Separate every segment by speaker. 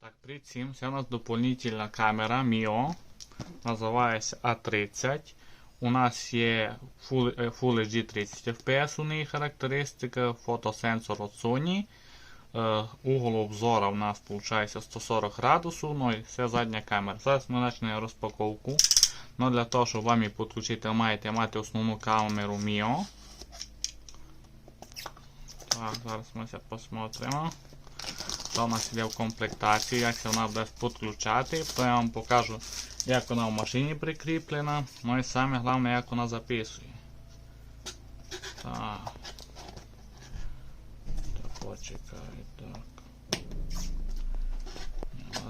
Speaker 1: Так. Це у нас доповнительна камера Mio. Називається A30. У нас є Full, е, Full HD 30 FPS у неї характеристика, фотосенсор від Sony. Е, угол обзора у нас виходить 140 градусів, ну і це задня камера. Зараз ми почнемо розпаковку. Ну, для того, щоб вам її підключити, маєте мати основну камеру Mio. Так, зараз ми це посмотримо. У нас йде в комплектації, як це вона буде підключати. То я вам покажу, як вона в машині прикріплена. Ну і саме головне, як вона записує. Так. Так, почекай, так.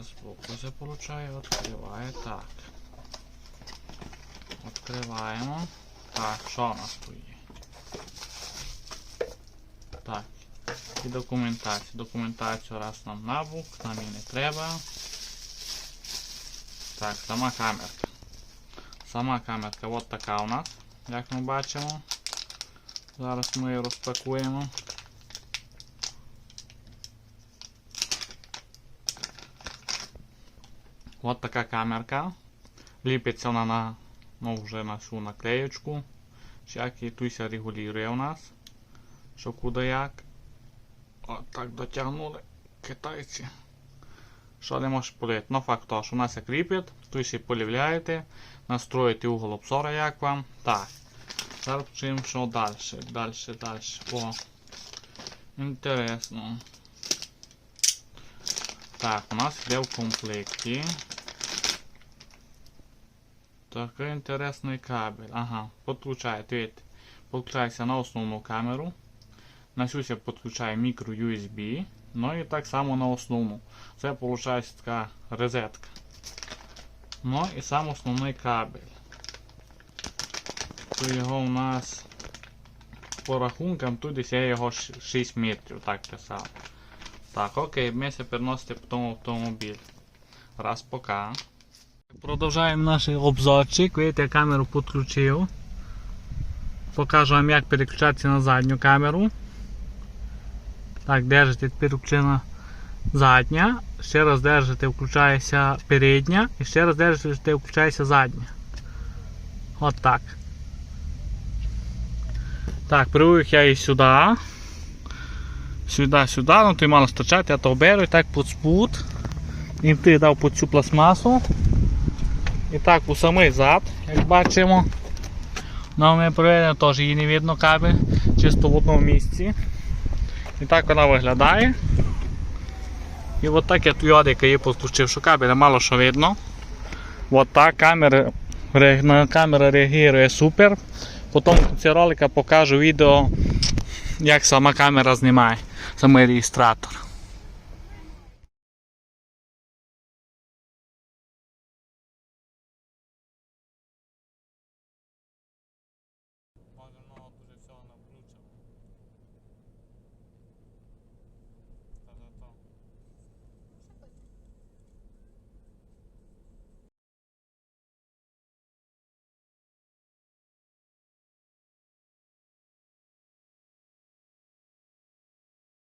Speaker 1: Збоку це получає, відкриває. Так. Відкриваємо. Так, що у нас тут є? Так. І документацію. Документацію раз нам набук, нам і не треба. Так, сама камерка. Сама камерка от така у нас, як ми бачимо. Зараз ми її розпакуємо. От така камерка. Ліпиться вона на, ну, вже на всю наклеєчку. Всякий туйся регулює у нас. Що куди як. От так дотягнули китайці. Можеш полити? Ну факт того, що у нас як ріпет, тут ще полівляєте, настроїте угол обзора як вам. Так. Зараз почуємо, що далі. Далі, далі. О. Інтересно. Так, у нас йде в комплекті. Такий інтересний кабель. Ага, підключає, дивіться. Підключається на основну камеру. На я підключаю мікро USB. Ну і так само на основну. Це виходить така розетка. Ну і сам основний кабель. То його у нас по рахункам тут десь я його 6 метрів так писав. Так, окей, це переносити по тому автомобіль. Раз пока. Продовжуємо наш обзорчик. Видите, я камеру підключив. Покажу вам, як переключатися на задню камеру. Так, держите, тепер задня. Ще раз держите, включається передня. І ще раз держите, включається задня. От так. Так, привик я і сюди. Сюди, сюди, ну ти мало стачати, я то беру і так під спут. І ти дав під цю пластмасу. І так у самий зад, як бачимо. Ну, ми проведемо теж її не видно кабель, чисто в одному місці. І так вона виглядає. І от так я туйодика її постучив, що кабеля мало що видно. От так камера, камера реагує супер. Потім в ролика покажу відео, як сама камера знімає, самий реєстратор.